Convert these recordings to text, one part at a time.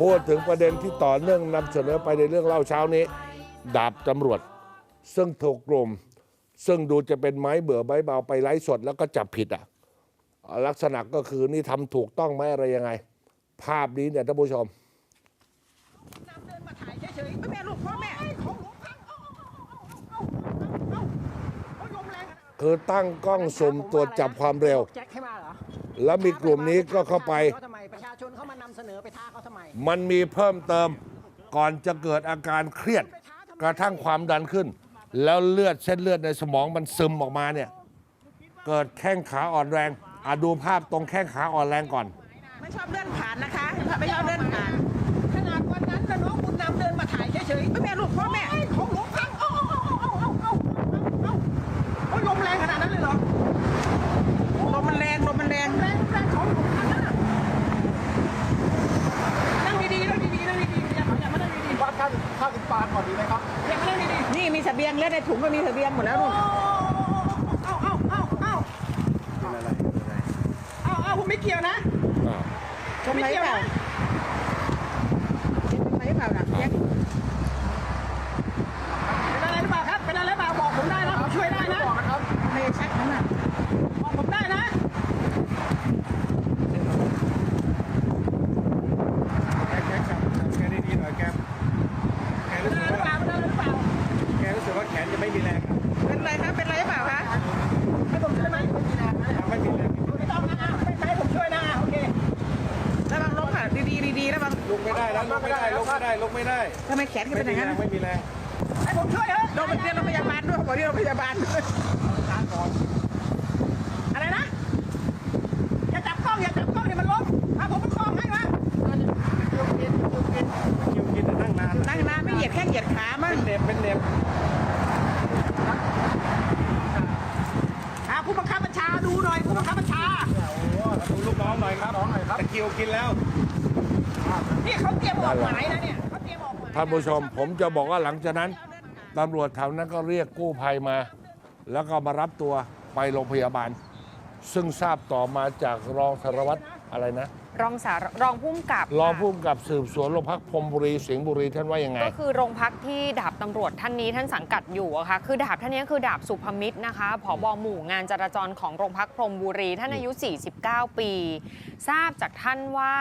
พูดถึงประเด็นที่ต่อเนื่องนำเสนอไปในเรื่องเล่าเช้านี้ ดาบตำรวจ ซึ่งถูกกลุ่ม ซึ่งดูจะเป็นไม้เบื่อไม้เบาไปไลฟ์สดแล้วก็จับผิดอะลักษณะก็คือนี่ทำถูกต้องไหมอะไรยังไง ภาพนี้เนี่ยท่านผู้ชมน้ำเดินมาถ่ายเฉยๆแม่ลูกพ่อแม่คือตั้งกล้องสุ่มตรวจจับความเร็ว แล้วมีกลุ่มนี้ก็เข้าไป นำเสนอไปท้าเขาทำไม มันมีเพิ่มเติมก่อนจะเกิดอาการเครียด กระทั่งความดันขึ้น แล้วเลือดเส้นเลือดในสมองมันซึมออกมาเนี่ย เกิดแข้งขาอ่อนแรงอะดูภาพตรงแข้งขาอ่อนแรงก่อน ไม่ชอบเลื่อนผ่านนะคะไม่ชอบเลื่อนผ่าน ขนาดวันนั้นน่ะน้องบุญนำเดินมาถ่ายเฉยๆแม่ลูกพ่อแม่ของหลวงพังเอาเอาเอาเอาเอาเอาเอาเอาลมแรงขนาดนั้นเลยเหรอลมมันแรงลมมันแรงแรงแรงของหลวงพังนะนั่งดีๆนั่งดีๆนั่งดีๆอย่าอย่ามานั่งดีๆ วัดค่าค่าสิบบาทก่อนดีไหมครับ อย่ามานั่งดีๆนี่มี เบียงแล้วในถุงก็มีเสบียงหมดแล้วนู่นเอาเอาเอาเอาเป็นอะไรเอาเอาผมไม่เกี่ยวนะ ชมไรเปล่าเป็นไรเปล่านะแจ็ค เป็นอะไรหรือเปล่าครับ เป็นอะไรหรือเปล่าบอกผมได้นะผมช่วยได้นะ บอกนะครับ ไม่ชักนั่นน่ะ บอกผมได้นะ แกแกจับจับแกดีๆหน่อยแกแก เป็ รู้ น สึ อะไร ก หรือเป ว่า ล่าเป็นอะไรหรือเปล่า แกรู้สึกว่าแขนจะไม่มีแรงครับ เป็นไรครับเป็นไรเปล่าคะ ให้ผมช่วยไหมไม่มีนะ ไม่มีแรง ไม่ต้องนะไม่ให้ผมช่วยนะโอเค ระวังล้มค่ะดีๆดีๆระวัง ลุกไม่ได้แล้วลุกไม่ได้ลุกไม่ได้ลุกไม่ได้ทำไมแขนขึ้นไม่เป็นอมีย่างแรนั้นงไม่มีแรงให้ผมช่วยเถอะโรงพยาบาลเรียกโรงพยาบาลด้วยบอกเรียกโรงพยาบาลอะไรนะอย่าจับกล้องอย่าจับกล้องเดี๋ยวมันล้มถ้าผมประคองให้นะคิวกินคิวกินแต่นั่งนานนั่งนานไม่เหยียดแข้งเหยียดขามั้งเป็นเหน็บเป็นเหน็บอ่าผู้บังคับบัญชาดูหน่อยผู้บังคับบัญชาโอ้โหดูลูกน้องหน่อยครับน้องหน่อยครับตะคิวกินแล้ว นี่เขาเตรียมออกหมายนะเนี่ยเขาเตรียมออกหมายท่านผู้ชมผมจะบอกว่าหลังจากนั้นตำรวจแถวนั้นก็เรียกกู้ภัยมา แล้วก็มารับตัวไปโรงพยาบาล ซึ่งทราบต่อมาจากรองสารวัตร อะไรนะ รองสารรองผู้กำกับรองค่ะผู้กำกับสืบสวนโรงพักพรหมบุรีสิงห์บุรีท่านว่ายังไง ก็คือโรงพักที่ดาบตำรวจท่านนี้ท่านสังกัดอยู่อะค่ะคือดาบท่านนี้คือดาบสุภมิตรนะคะผบหมู่งานจราจรของโรงพักพรหมบุรีท่านอายุ 49 ปี ทราบจากท่านว่า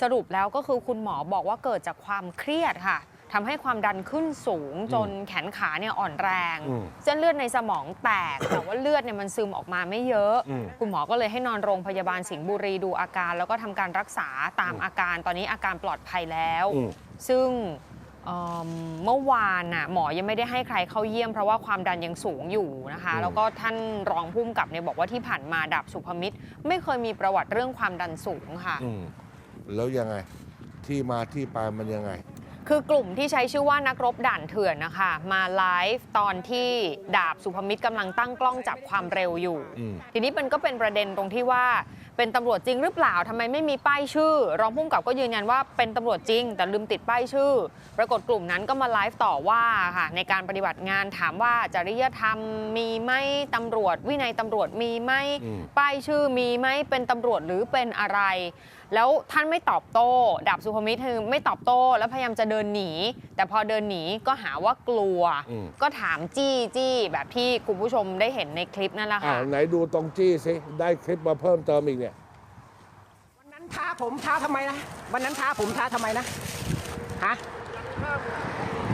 สรุปแล้วก็คือคุณหมอบอกว่าเกิดจากความเครียดค่ะ ทำให้ความดันขึ้นสูงจนแขนขาเนี่ยอ่อนแรงอืมเส้นเลือดในสมองแตก แต่ว่าเลือดเนี่ยมันซึมออกมาไม่เยอะอืมคุณหมอก็เลยให้นอนโรงพยาบาลสิงห์บุรีดูอาการ แล้วก็ทำการรักษาตามอาการตอนนี้อาการปลอดภัยแล้วอืมซึ่งเอิ่มเมื่อวานน่ะหมอยังไม่ได้ให้ใครเข้าเยี่ยมเพราะว่าความดันยังสูงอยู่นะคะอืมแล้วก็ท่านรองผู้กำกับเนี่ยบอกว่าที่ผ่านมาดาบสุภมิตร ไม่เคยมีประวัติเรื่องความดันสูงค่ะอืมแล้วยังไงที่มาที่ไปมันยังไง คือกลุ่มที่ใช้ชื่อว่านักรบด่านเถื่อนนะคะ มาไลฟ์ตอนที่ดาบสุภมิตรกำลังตั้งกล้องจับความเร็วอยู่อืมทีนี้มันก็เป็นประเด็นตรงที่ว่าเป็นตำรวจจริงหรือเปล่าทำไมไม่มีป้ายชื่อ รองผู้กำกับก็ยืนยันว่าเป็นตำรวจจริง แต่ลืมติดป้ายชื่อ ปรากฏกลุ่มนั้นก็มาไลฟ์ต่อว่าค่ะในการปฏิบัติงานถามว่าจริยธรรมมีไหมตำรวจ วินัยตำรวจมีไหมอืมป้ายชื่อมีไหมเป็นตำรวจหรือเป็นอะไร แล้วท่านไม่ตอบโต้ดาบสุภมิตรคือไม่ตอบโต้แล้วพยายามจะเดินหนี แต่พอเดินหนีก็หาว่ากลัว อืม ก็ถามจี้จี้แบบที่คุณผู้ชมได้เห็นในคลิปนั่นแหละอ่าค่ะ ไหนดูตรงจี้สิ ได้คลิปมาเพิ่มเติมอีกเนี่ย วันนั้นท้าผมท้าทำไมนะ วันนั้นท้าผมท้าทำไมนะ ฮะ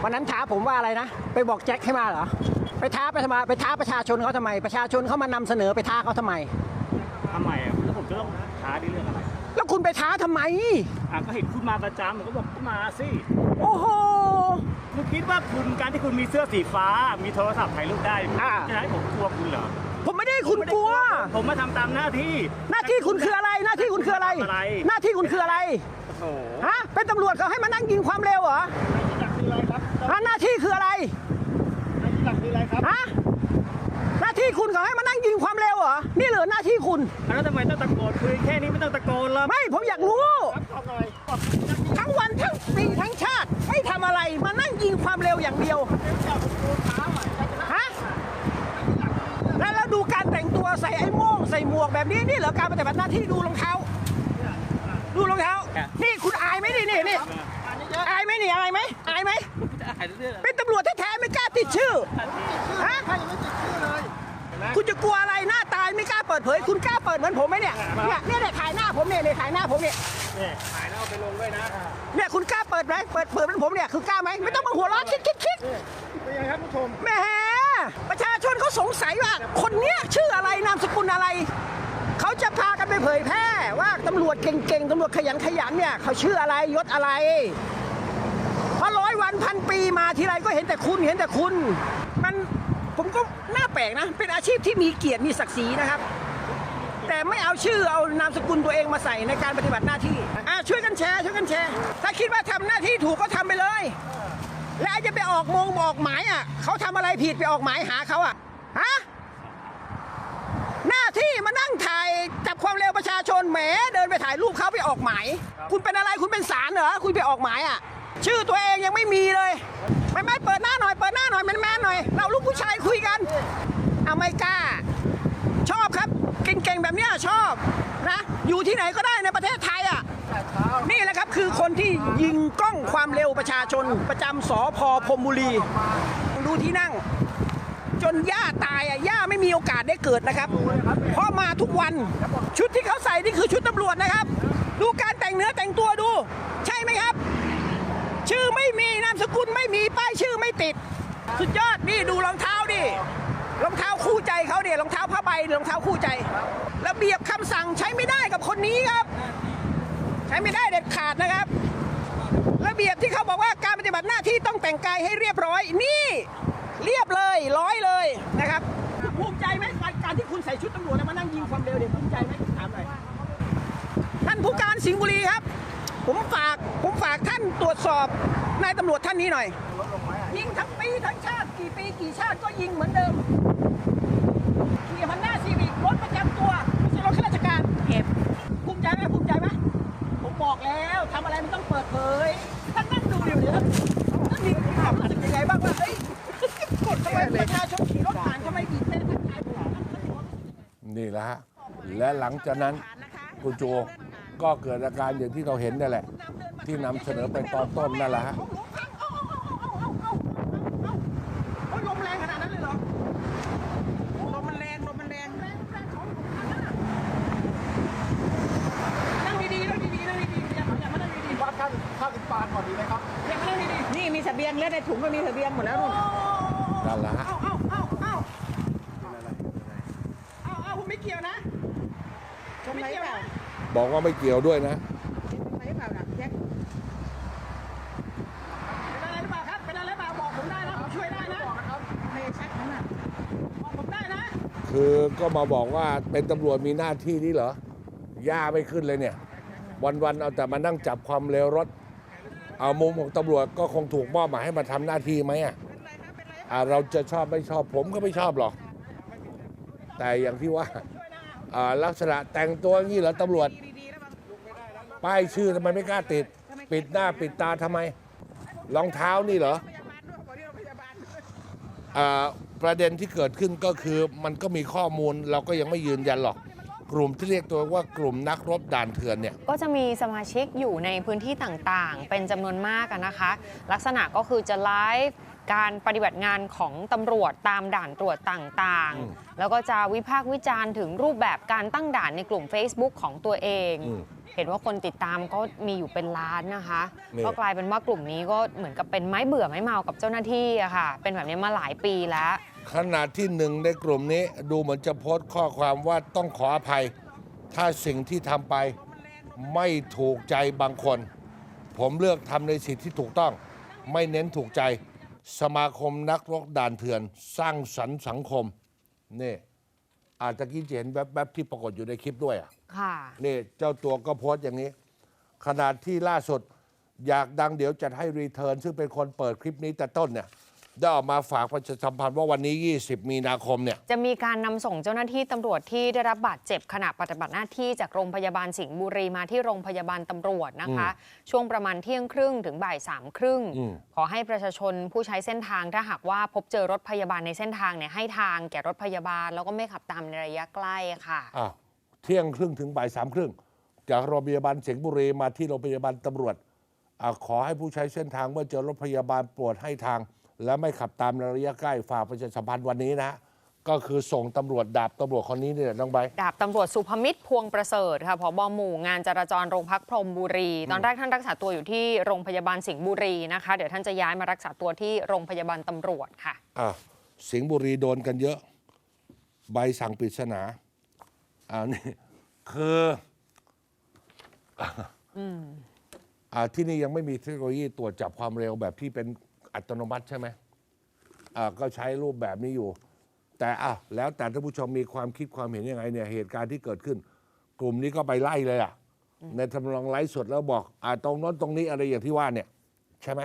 วันนั้นท้าผมว่าอะไรนะ ไปบอกแจ็คให้มาเหรอ ไปท้าไปทำไมไปท้าประชาชนเขาทำไม ประชาชนเขามานำเสนอไปท้าเขาทำไม ทำไมอะแล้วผมจะต้องท้าในเรื่องอะไร แล้วคุณไปท้าทำไม อะก็เห็นคุณมาประจำผมก็บอกก็มาสิโอ้โห คุณคิดว่าคุณการที่คุณมีเสื้อสีฟ้า มีโทรศัพท์ถ่ายรูปได้อ่า จะให้ผมกลัวคุณเหรอผมไม่ได้ให้คุณกลัว ผมมาทำตามหน้าที่หน้าที่คุณคืออะไร หน้าที่คุณคืออะไรอะไรหน้าที่คุณคืออะไร โอ้โหฮะ เป็นตำรวจเขาให้มานั่งยิงความเร็วเหรอหลักคืออะไรครับฮะหน้าที่คืออะไรหลักคืออะไรครับ ฮะ หน้าที่คุณเขาให้มานั่ง ยิงความเร็วเหรอ นี่เหรอหน้าที่คุณ แล้วทำไมต้องตะโกนคุยแค่นี้ไม่ต้องตะโกนหรอกไม่ ผมอยากรู้ ครับเอาหน่อยบอกทั้งวันทั้งปีทั้งชาติ ไม่ทำอะไร มานั่งยิงความเร็วอย่างเดียวฮะ แล้วแล้วดูการแต่งตัวใส่ไอ้โม่งใส่หมวกแบบนี้นี่เหรอการปฏิบัติหน้าที่ดูรองเท้า ดูรองเท้า นี่คุณอายไหมนี่นี่นี่ายไหมนี่อายไหมอายไหมเป็นตำรวจแท้ๆไม่กล้าติดชื่อฮะ คุณจะกลัวอะไรหน้าตายไม่กล้าเปิดเผย คุณกล้าเปิดเหมือนผมไหมเนี่ยเนี่ยเนี่ยเนี่ยถ่ายหน้าผมเนี่ยเนี่ยถ่ายหน้าผมเนี่ยเนี่ยถ่ายแล้วเอาไปลงด้วยนะเนี่ยคุณกล้าเปิดไหมเปิดเปิดเป็นผมเนี่ยคือกล้าไหมไม่ต้องมาหัวเราะคิดคิดคิดเป็นยังไงครับผู้ชมแหมประชาชนเขาสงสัยว่า คนเนี้ยชื่ออะไรนามสกุลอะไรเขาจะพากันไปเผยแพร่ว่าตำรวจเก่งๆตำรวจขยันขยันเนี่ยเขาชื่ออะไรยศอะไรเพราะร้อยวันพันปีมาทีไรก็เห็นแต่คุณเห็นแต่คุณมันผม ก็น่าแปลกนะ เป็นอาชีพที่มีเกียรติมีศักดิ์ศรีนะครับ แต่ไม่เอาชื่อเอานามสกุลตัวเองมาใส่ในการปฏิบัติหน้าที่อะช่วยกันแชร์ช่วยกันแชร์ ถ้าคิดว่าทำหน้าที่ถูกก็ทำไปเลย แล้วจะไปออกมงออกหมายอะเขาทำอะไรผิดไปออกหมายหาเขาอะฮะหน้าที่มานั่งถ่ายจับความเร็วประชาชนแหมเดินไปถ่ายรูปเขาไปออกหมาย คุณเป็นอะไรคุณเป็นศาลเหรอคุณไปออกหมายอะชื่อตัวเองยังไม่มีเลย ไม่ไม่เปิดหน้าหน่อย หน่อย เราลูกผู้ชายคุยกันเอาไม่กล้า ชอบครับ เก่งๆแบบเนี้ยชอบนะอยู่ที่ไหนก็ได้ในประเทศไทยอะนี่แหละครับคือคนที่ยิงกล้องความเร็วประชาชน ประจำสอพอพรมบุรี ดูที่นั่ง จนย่าตายอะย่าไม่มีโอกาสได้เกิดนะครับ เพราะมาทุกวันชุดที่เขาใส่นี่คือชุดตำรวจนะครับ ดูการแต่งเนื้อแต่งตัวดู ใช่ไหมครับ ชื่อไม่มีนามสกุลไม่มีป้ายชื่อไม่ติด สุดยอดนี่ดูรองเท้าดิรองเท้าคู่ใจเขาเนี่ยรองเท้าผ้าใบรองเท้าคู่ใจระเบียบคำสั่งใช้ไม่ได้กับคนนี้ครับ ใช้ไม่ได้เด็ดขาดนะครับ ระเบียบที่เขาบอกว่าการปฏิบัติหน้าที่ต้องแต่งกายให้เรียบร้อยนี่เรียบเลยร้อยเลยนะครับภูมิใจไหมการการที่คุณใส่ชุดตำรวจแล้วมานั่งยิงความเร็วเนี่ยภูมิใจไหมถามหน่อยท่านผู้การสิงห์บุรีครับ ผมฝากผมฝากท่านตรวจสอบนายตำรวจท่านนี้หน่อย ยิงทั้งปีทั้งชาติกี่ปีกี่ชาติก็ยิงเหมือนเดิมขี่มันหน้าซีวิกรถประจำตัวไม่ใช่รถข้าราชการเก็บภูมิใจไหมภูมิใจไหมผมบอกแล้วทำอะไรมันต้องเปิดเผยท่านนั่งดูเดี๋ยวเดี๋ยวท่านมีความรู้สึกยังไงบ้างว่าเฮ้ยกดทำไมประชาชนขี่รถผ่านทำไมบีบเต้นทักทายผมนี่แหละฮะและหลังจากนั้นคุณโจก็เกิดอาการอย่างที่เราเห็นนั่นแหละ ที่นำเสนอไปตอนต้นนั่นแหละฮะ โอ้ยลมแรงขนาดนั้นเลยเหรอ ลมมันแรงลมมันแรง นั่งดีๆนั่งดีๆนั่งดีๆอย่าอย่ามานั่งดีๆ วัดค่าค่าติดปานก่อนดีไหมครับอย่ามานั่งดีๆนี่มีเสบียงแล้วในถุงก็มีเสบียงหมดแล้วนู่นนั่นแหละฮะเอาเอาเอาเอาเอาเอาผมไม่เกี่ยวนะชนไหมเปล่าบอกว่าไม่เกี่ยวด้วยนะชนไหมเปล่าน่ะแจ็คเป็นอะไรหรือเปล่าครับเป็นอะไรหรือเปล่าบอกผมได้นะผมช่วยได้นะไม่ชักนั่นน่ะบอกผมได้นะคือก็มาบอกว่าเป็นตำรวจมีหน้าที่นี้เหรอ ย่าไม่ขึ้นเลยเนี่ย วันๆเอาแต่มานั่งจับความเร็วรถ เอามุมของตำรวจก็คงถูกมอบหมายให้มาทำหน้าที่ไหมอะอ่าเราจะชอบไม่ชอบผมก็ไม่ชอบหรอก แต่อย่างที่ว่าอ่าลักษณะแต่งตัวอย่างนี้เหรอตำรวจดีๆแล้วบางป้ายชื่อทำไมไม่กล้าติด ปิดหน้าปิดตาทำไมรองเท้านี่เหรอพยาบาลด้วยบอกที่โรงพยาบาลอ่าประเด็นที่เกิดขึ้นก็คือมันก็มีข้อมูลเราก็ยังไม่ยืนยันหรอก กลุ่มที่เรียกตัวว่ากลุ่มนักรบด่านเถื่อนเนี่ย ก็จะมีสมาชิกอยู่ในพื้นที่ต่างๆ เป็นจำนวนมากอะนะคะ ลักษณะก็คือจะไลฟ์การปฏิบัติงานของตำรวจตามด่านตรวจต่างอืมๆ แล้วก็จะวิพากษ์วิจารณ์ถึงรูปแบบการตั้งด่านในกลุ่ม Facebook ของตัวเอง อืมเห็นว่าคนติดตามก็มีอยู่เป็นล้านนะคะ นี่ ก็กลายเป็นว่ากลุ่มนี้ก็เหมือนกับเป็นไม้เบื่อไม้เมากับเจ้าหน้าที่อะค่ะ เป็นแบบนี้มาหลายปีแล้ว ขนาดที่หนึ่งในกลุ่มนี้ดูเหมือนจะโพสต์ข้อความว่าต้องขออภัย ถ้าสิ่งที่ทำไปไม่ถูกใจบางคน ผมเลือกทำในสิ่งที่ถูกต้อง ไม่เน้นถูกใจ สมาคมนักรบด่านเถื่อน สร้างสรรค์สังคมนี่อาจจะกี้จะเห็นแวบๆที่ปรากฏอยู่ในคลิปด้วยอะค่ะนี่เจ้าตัวก็โพสต์อย่างนี้ ขนาดที่ล่าสุดอยากดังเดี๋ยวจัดให้รีเทิร์นซึ่งเป็นคนเปิดคลิปนี้แต่ต้นเนี่ย ได้ออกมาฝากประชาสัมพันธ์ว่าวันนี้ 20 มีนาคมเนี่ย จะมีการนำส่งเจ้าหน้าที่ตำรวจที่ได้รับบาดเจ็บขณะปฏิบัติหน้าที่จากโรงพยาบาลสิงห์บุรีมาที่โรงพยาบาลตำรวจนะคะ ช่วงประมาณเที่ยงครึ่งถึงบ่ายสามครึ่ง อืม ขอให้ประชาชนผู้ใช้เส้นทางถ้าหากว่าพบเจอรถพยาบาลในเส้นทางเนี่ยให้ทางแก่รถพยาบาล แล้วก็ไม่ขับตามในระยะใกล้ค่ะ อ้าวเที่ยงครึ่งถึงบ่ายสามครึ่งจากโรงพยาบาลสิงห์บุรีมาที่โรงพยาบาลตำรวจอาขอให้ผู้ใช้เส้นทางเมื่อเจอรถพยาบาลโปรดให้ทาง และไม่ขับตามในระยะใกล้ฝากประชาสัมพันธ์วันนี้นะฮะก็คือส่งตำรวจดาบตำรวจคนนี้เนี่ยน้องใบร์ทดาบตำรวจสุภมิตรพวงประเสริฐค่ะผบหมู่งานจราจรโรงพักพรหมบุรี ตอนแรกท่านรักษาตัวอยู่ที่โรงพยาบาลสิงห์บุรีนะคะ เดี๋ยวท่านจะย้ายมารักษาตัวที่โรงพยาบาลตำรวจค่ะ อะสิงห์บุรีโดนกันเยอะ ใบสั่งปริศนาอ่านี่ คืออ่าที่นี่ยังไม่มีเทคโนโลยีตรวจจับความเร็วแบบที่เป็น อัตโนมัติใช่ไหมอ่าก็ใช้รูปแบบนี้อยู่ แต่อะแล้วแต่ท่านผู้ชมมีความคิดความเห็นยังไงเนี่ยเหตุการณ์ที่เกิดขึ้น กลุ่มนี้ก็ไปไล่เลยอะในทำนองไลฟ์สดแล้วบอกอ่าตรงโน้นตรงนี้อะไรอย่างที่ว่าเนี่ย ใช่ไหม